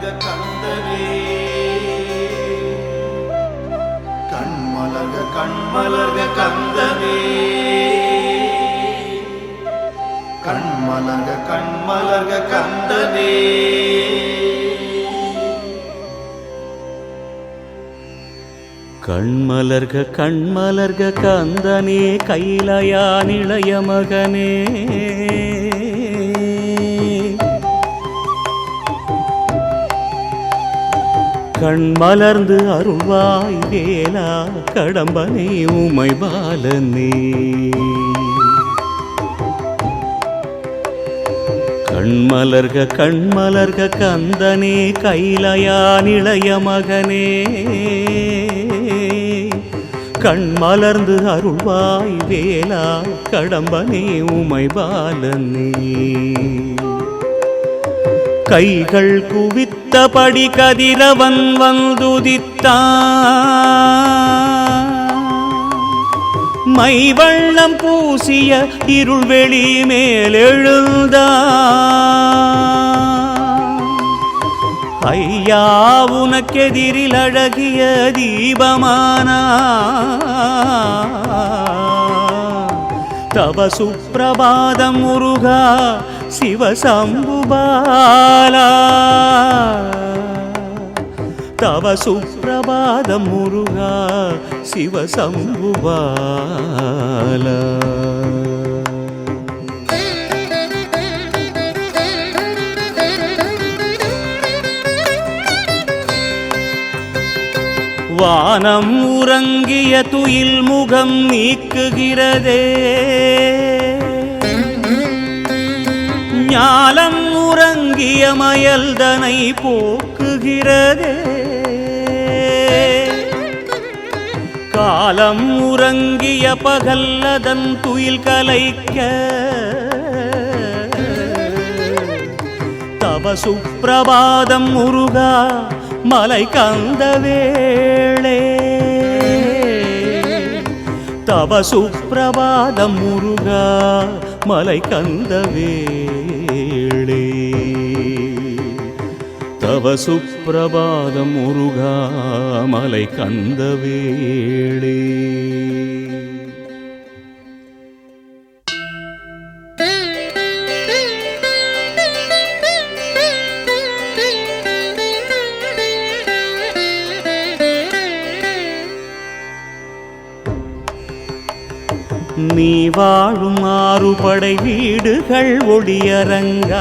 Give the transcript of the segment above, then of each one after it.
கண்மலர்க கந்தனே கண்மலர்க கண்மலர்க கந்தனே கண்மலர்க கண்மலர்க கந்தவே கண்மலர்க கண்மலர்க கந்தனே கைலயா நிளைய மகனே. கண் மலர்ந்து அருள்வாய் வேலா கடம்பனை உமை பாலனே. கண்மலர்க கண்மலர்க கந்தனே கைலயா நிளைய மகனே. கண்மலர்ந்து அருள்வாய் வேலா கடம்பனே உமை பாலனே. கைகள் குவித்தபடி கதிரவன் வந்துதித்தான். மை வண்ணம் பூசிய இருள்வெளி மேலெழுந்தான். ஐயா உனக்கெதிரில் அழகிய தீபமானா தவ சுப்பிரபாதம் முருகா சிவசம்புபாலா தவ சுப்பிரபாதம் முருகா சிவசம்புபாலா வானம் உறங்கிய துயில் முகம் நீக்குகிறதே. ஞாலம் உறங்கிய மயல்தனை போக்குகிறதே. காலம் உறங்கிய பகல்லதன் துயில் கலைக்க. தவ சுப்பிரபாதம் முருகா மலை கந்த வேளே. தவ சுப்பிரபாதம் முருகா மலை கந்த வேளே. தவ சுப்பிரபாதம் முருகா மலை கந்த வேளே. நீ வாழும் ஆறுபடை வீடுகள் ஒளியரங்காய்.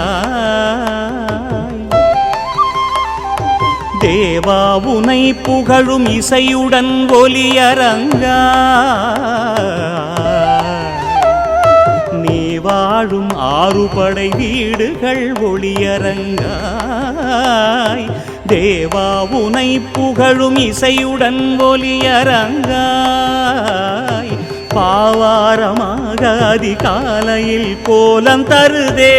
தேவா உனை புகழும் இசையுடன் ஒலியரங்காய் நீ வாழும் ஆறுபடை வீடுகள் ஒளியரங்காய். தேவா உனை புகழும் இசையுடன் ஒலியரங்காய் பாவாரமாக அதிகாலையில் கோலம் தருதே.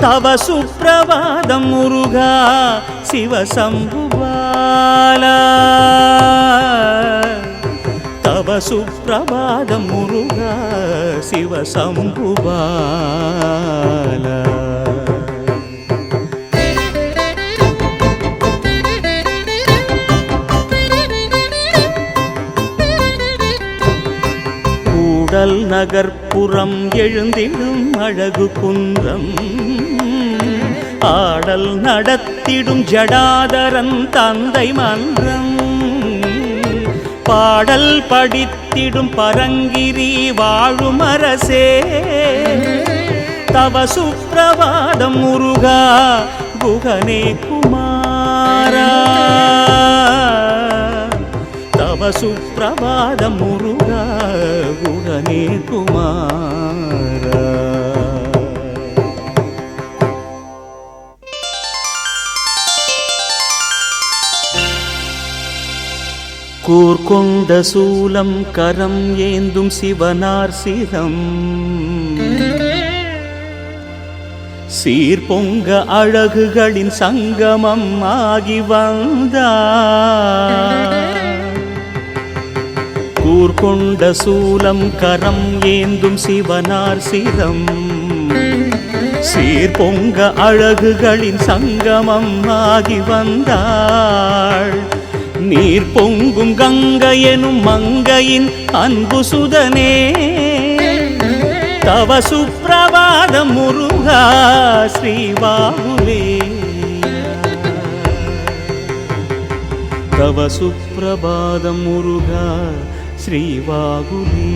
தவ சுப்பிரபாதம் முருகா சிவசம்புபாலா தவ சுப்பிரபாதம் முருகா சிவசம்புபாலா நகர்ப்புறம் எழுந்திடும் அழகு குன்றம். ஆடல் நடத்திடும் ஜடாதரன் தந்தை மன்றம். பாடல் படித்திடும் பரங்கிரி வாழும் அரசே. தவ சுப்பிரபாதம் முருகா குகனே குமாரா. தவ சுப்பிரபாதம் முருகா குகனே குமாரா. கூர்கொண்ட சூலம் கரம் ஏந்தும் சிவனார் சிதம் சீர்பொங்க அழகுகளின் சங்கமம் ஆகி வந்தார். கூர்கொண்ட சூலம் கரம் ஏந்தும் சிவனார் சிரம். சீர்பொங்க அழகுகளின் சங்கமம் ஆகி வந்தாள். நீர் பொங்கும் கங்கையெனும் மங்கையின் அன்பு சுதனே. தவ சுப்பிரபாதம் முருகா ஸ்ரீபாகுலே தவ சுப்பிரபாதம் முருகா శ్రీవాగులీయ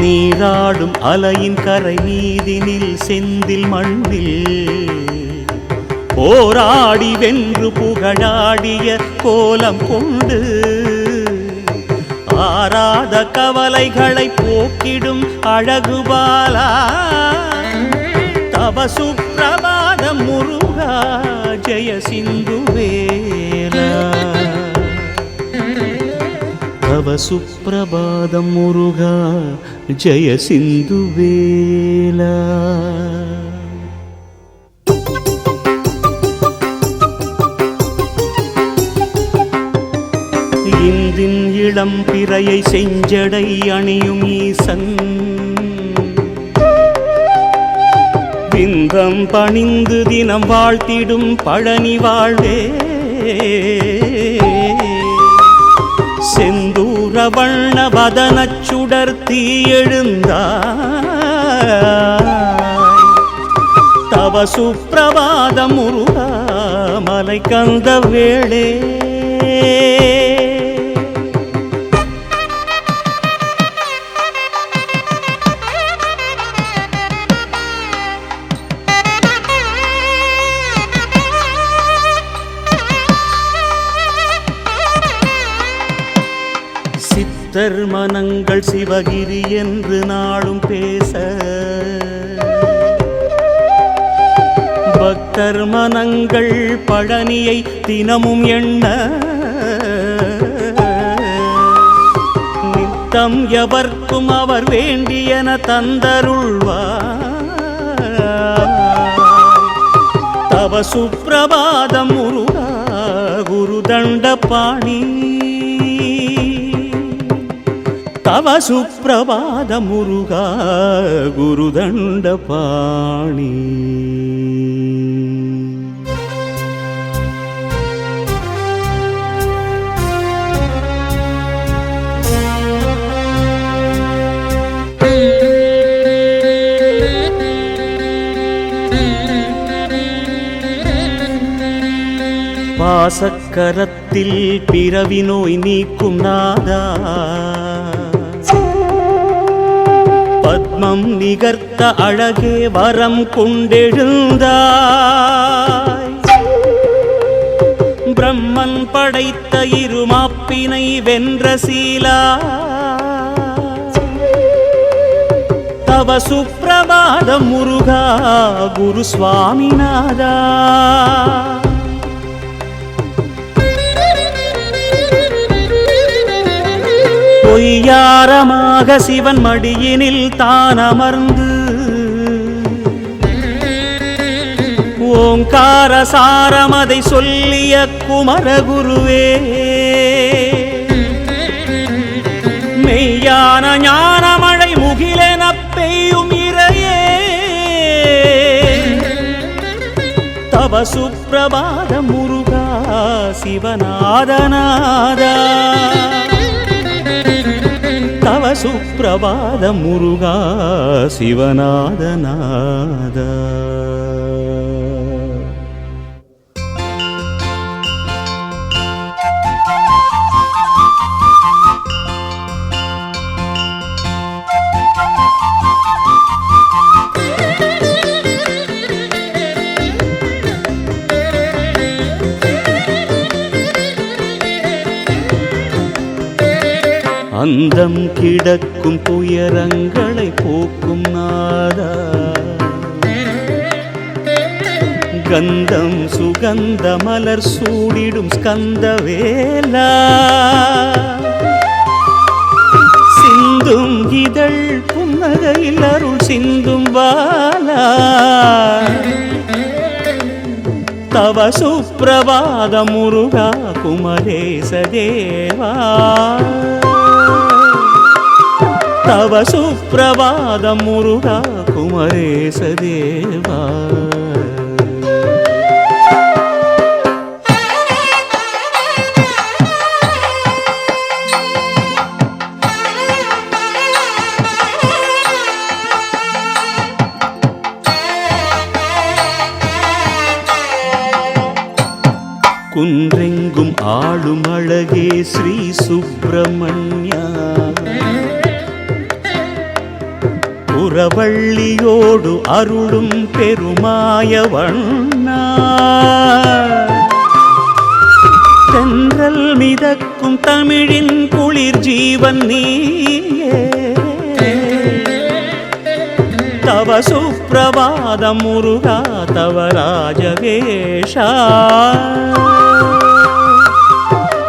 நீராடும் அலையின் கரை மீதினில் செந்தில் மண்ணில் போராடி வென்று புகழாடிய கோலம் கொண்டு ஆராத கவலைகளை போக்கிடும் அழகுபாலா தவ சுப்பிரபாதம் முருகா ஜெய சிந்துவேலா தவ முருகா ஜெய சிந்துவேலா இந்தின் இளம் பிறையை செஞ்சடை அணியும் ஈசன். விந்தம் பணிந்து தினம் வாழ்த்திடும் பழனி வாழ்வே. செந்தூர வண்ண வதனச் சுடர் தீ தவ சுப்பிரபாத முருகா மலை கந்த வேளே. சித்தர் மனங்கள் சிவகிரி என்று நாளும் பேச. பக்தர் மனங்கள் பழனியை தினமும் எண்ண. நித்தம் எவர்க்கும் அவர் வேண்டியன தந்தருள்வா தவ சுப்பிரபாதம் முருகா குருதண்ட பாணி. தவ சுப்பிரபாத முருகா குருதண்ட பாணி பாசக்கரத்தில் பிறவி திகர்த்த அழகே வரம் கொண்டெழுந்தாய். பிரம்மன் படைத்த இருமாப்பினை வென்ற சீலா. தவ சுப்பிரபாத முருகா குரு சுவாமிநாதா. பொய்யாரமாக சிவன் மடியினில் தான் அமர்ந்து ஓங்கார சாரமதை சொல்லிய குமரகுருவே. மெய்யான ஞானமழை முகிலென பெய்யும் இறையே. தவ சுப்பிரபாத முருகா சிவநாதநாதா. தவ சுப்பிரபாத முருகா சிவநாதநாதா. அந்தம் கிடக்கும் துயரங்களை போக்கும் நாதா. கந்தம் சுகந்த மலர் சூடிடும் ஸ்கந்த வேலா. சிந்தும் இதழ் புன்னகையில் அருள் சிந்தும் வாலா. தவ சுப்பிரபாத முருகா குமரேச தேவா. தவ சுப்பிரபாதம் முருகா குமரேச தேவா. குன்றெங்கும் ஆளும் அழகே ஸ்ரீ சுப்பிரமணியா. புறவள்ளியோடு அருளும் பெருமாய வண்ணா தென்றல் மிதக்கும் தமிழின் குளிர் ஜீவன் நீயே. தவ சுப்பிரபாத முருகா தவ ராஜவேஷா.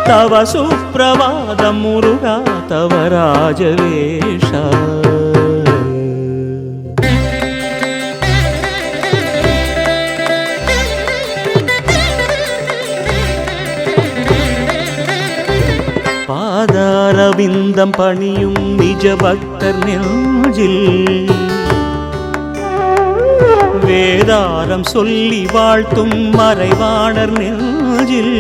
தவ சுப்பிரபாத முருகா தவ ராஜவேஷா பாதாரவிந்தம் பணியும் நிஜ பக்தர் நெஞ்சில் வேதாரம் சொல்லி வாழ்த்தும் மறைவாணர் நெஞ்சில்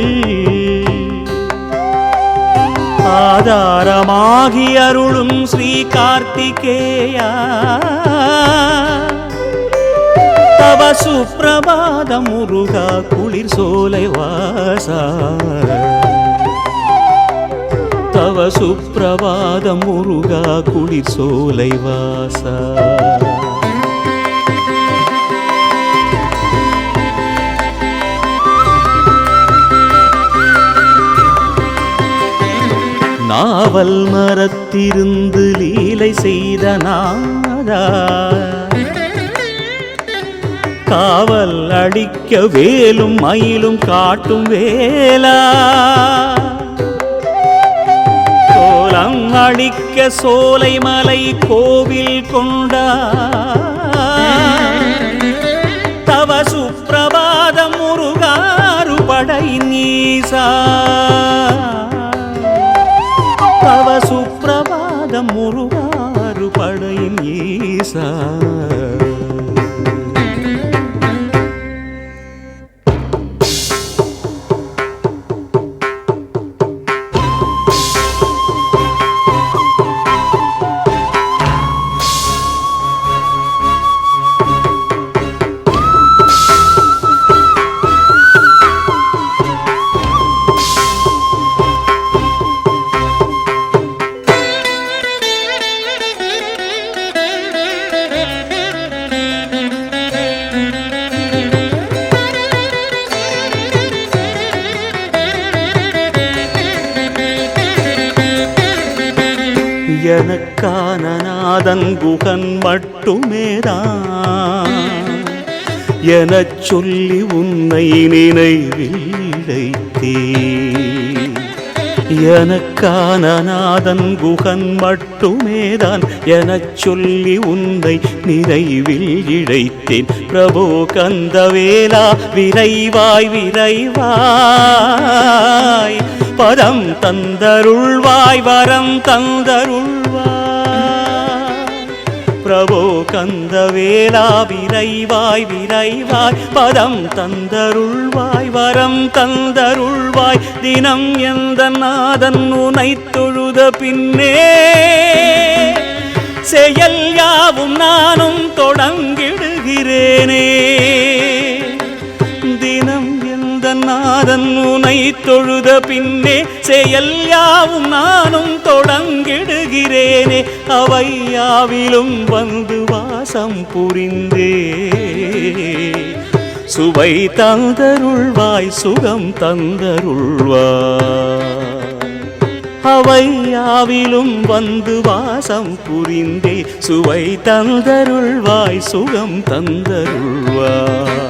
ஆதாரமாகி அருளும் ஸ்ரீ கார்த்திகேயா தவ சுப்பிரபாத முருகா குளிர் சோலை வாசா தவ சுப்பிரபாத முருகா குளிர் சோலை வாசா. நாவல் மரத்திருந்து லீலை செய்த நாதா காவல் அடிக்க வேலும் மயிலும் காட்டும் வேலா கோலம் அடிக்க சோலை மலை கோவில் கொண்டா. தவ சுப்பிரபாத முருகாறு படை நீசா தவ சுப்பிரபாத முருகாறு படை நீசா எனக்கான நாதன் குகன் மட்டுமேதான் எனச் சொல்லி உன்னை நினைவில் வைத்தே எனக்கான நாதன் குகன் மட்டுமேதான். எனச் சொல்லி உன்னை நிறைவில் இழைத்தேன். பிரபு கந்தவேலா விரைவாய் விரைவாய். பதம் தந்தருள்வாய் வரம் தந்தருள் பிரபோ கந்த வேலா விரைவாய் விரைவாய் பதம் தந்தருள்வாய் வரம் தந்தருள்வாய் தினம் எந்த நாதன் உனை தொழுத பின்னே. செயல் யாவும் நானும் தொடங்கிடுகிறேனே. நாதன் உனை தொழுத பின்னே செயல் யாவும் நானும் தொடங்கிடுகிறேனே. அவையாவிலும் வந்து வாசம் புரிந்தே. சுவை தந்தருள்வாய் சுகம் தந்தருள்வாய். அவை வந்து வாசம் புரிந்தே. சுவை தந்தருள்வாய் சுகம் தந்தருள்வாய்.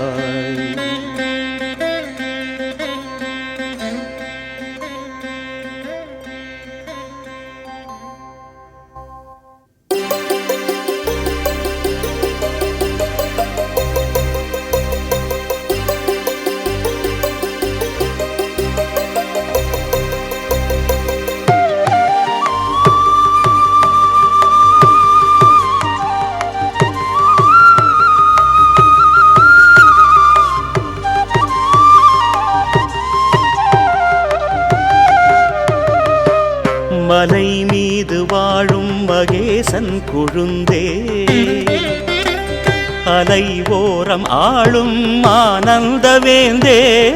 ஆனந்தவேந்தே.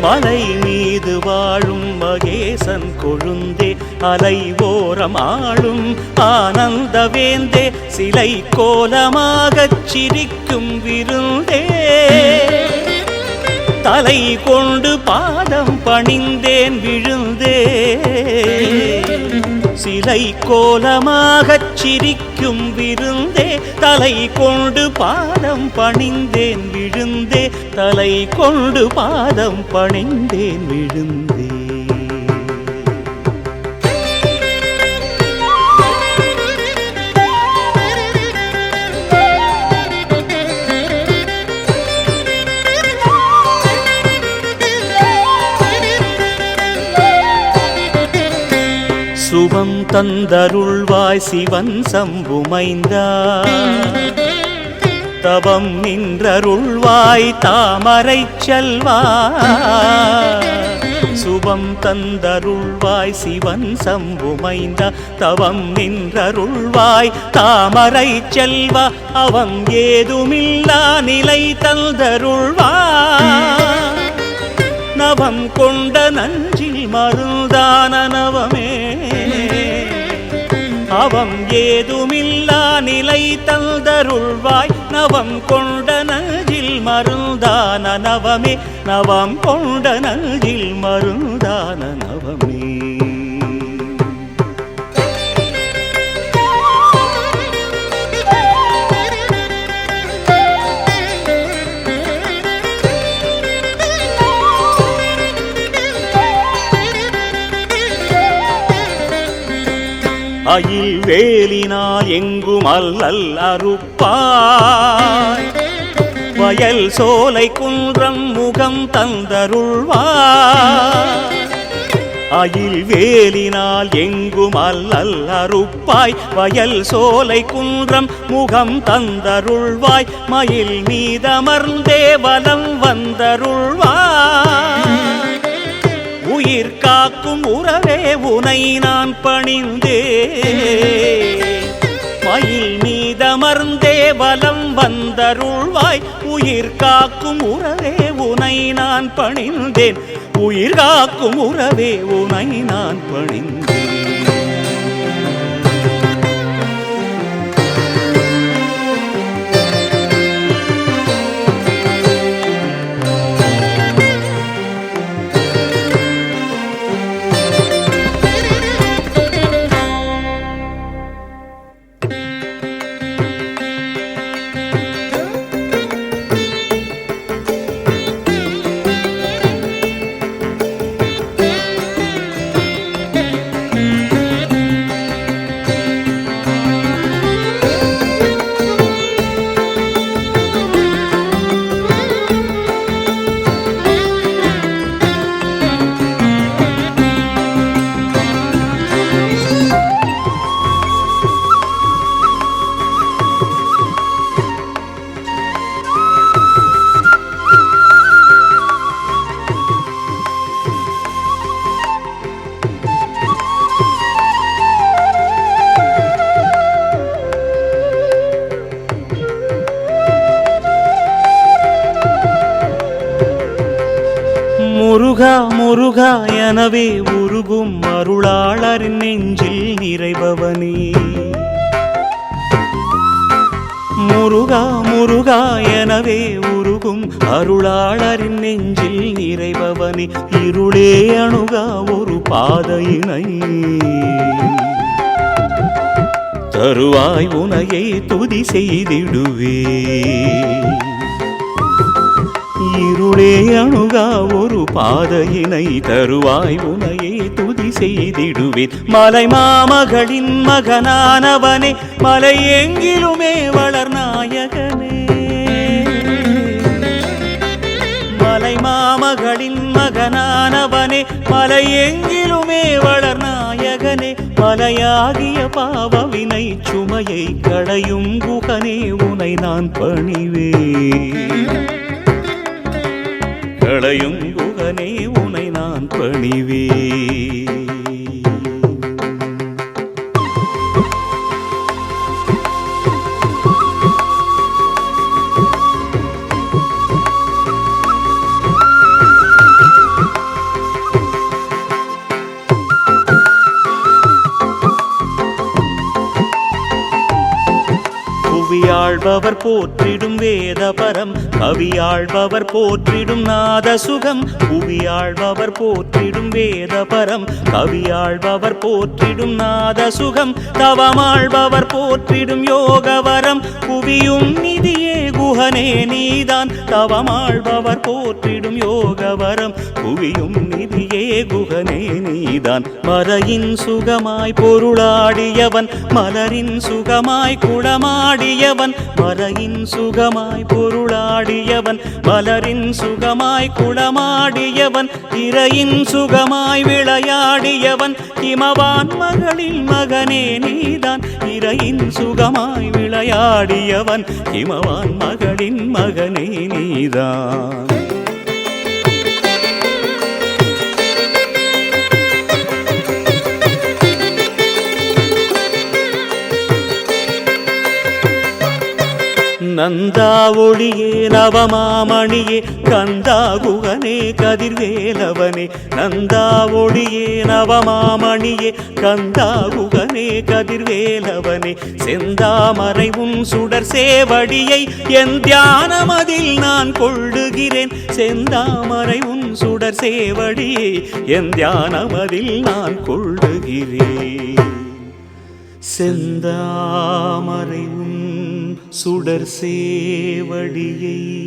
மலை மீது வாழும் மகேசன் கொழுந்தே அலை ஓரம் ஆளும் ஆனந்தவேந்தே. சிலை கோலமாகச் சிரிக்கும் விருந்தே. தலை கொண்டு பாதம் பணிந்தேன் விழுந்தே. சிலை கோலமாகச் சிரிக்கும் விருந்தே தலை கொண்டு பாதம் பணிந்தேன் விழுந்தே தலை கொண்டு பாதம் பணிந்தேன் விழுந்தே. சுபம் தந்தருள்வாய் சிவன் சம்புமைந்தா தவம் நின்றருள்வாய் தாமரை செல்வா சுபம் தந்தருள்வாய் சிவன் சம்புமைந்த தவம் நின்றருள்வாய் தாமரை செல்வா அவன் ஏதுமில்லா நிலை தந்தருள்வா நவம் கொண்ட நஞ்சில் மருந்தான நவமே அவம் ஏதுமில்லா நிலை தந்தருள்வாய். நவம் கொண்ட நஞ்சில் மருந்தான நவமே. நவம் கொண்ட நஞ்சில் மருந்தான அயில் வேலினால் எங்கும் அல்லல் அறுப்பாய். வயல் சோலை குன்றம் முகம் தந்தருள்வாய். அயில் வேலினால் எங்கும் அல்லல் அறுப்பாய். வயல் சோலை குன்றம் முகம் தந்தருள்வாய். மயில் மீதமர்ந்தே வலம் வந்தருள்வாய். உயிர் காக்கும் உறவே உனை நான் பணிந்தே. மயில் மீதமர்ந்தே வலம் வந்தருள்வாய். உயிர் காக்கும் உறவே உனை நான் பணிந்தேன். உயிர் காக்கும் உறவே உனை நான் பணிந்தேன். முருகா எனவே உருகும் அருளாளரின் நெஞ்சில் நிறைபவனே. முருகா முருகா எனவே உருகும் அருளாளரின் நெஞ்சில் நிறைபவனே. இருளே அணுகா ஒரு பாதையினை. தருவாய் உனையை துதி செய்திடுவே. அருளே அணுகா ஒரு பாதையினை தருவாய் உனையே துதி செய்திடுவேன். மலை மாமகளின் மகனானவனே மலை எங்கிலுமே வளர் நாயகனே. மலை மாமகளின் மகனானவனே மலை எங்கிலுமே வளர் நாயகனே. மலையாகிய பாவவினை சுமையை களையும் குகனே உனை நான் பணிவே களையும் குகனே உனை நான் பணிவே ஆழ்பவர் போற்றிடும் வேதபரம் கவியாழ்பவர் போற்றிடும் நாதசுகம் புவியாழ்பவர் போற்றிடும் வேதபரம் கவியாழ்பவர் போற்றிடும் நாதசுகம் தவமாழ்பவர் போற்றிடும் யோகவரம். புவியும் நிதியே குஹனே நீதான் தவமாழ்பவர் போற்றிடும் யோகவரம். குவியும் நிதியே குகனே நீதான். மறையின் சுகமாய் பொருளாடியவன் மலரின் சுகமாய் குளமாடியவன் மறையின் சுகமாய் பொருளாடியவன் மலரின் சுகமாய் குளமாடியவன் இறையின் சுகமாய் விளையாடியவன் இமவான் மகளில் மகனே நீதான். இறையின் சுகமாய் விளையாடியவன் இமவான் மகளின் மகனே நீதான். நந்தா ஒளியே நவமாமணியே கந்தா குகனே கதிர்வேலவனே. நந்தா ஒளியே நவமாமணியே கந்தா குகனே கதிர்வேலவனே. செந்தாமரை உன் சுடர் சேவடியை என் தியானமதில் நான் கொள்ளுகிறேன். செந்தாமரை உன் சுடர் சேவடியை என் தியானமதில் நான் கொள்ளுகிறேன். செந்தாமரை உன் சுடர் சேவடியை.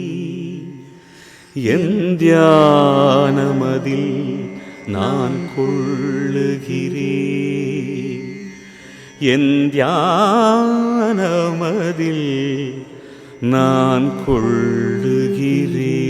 எந்தியானமதில் நான் கொள்ளுகிறேன். எந்தியானமதில் நான் கொள்ளுகிறேன்.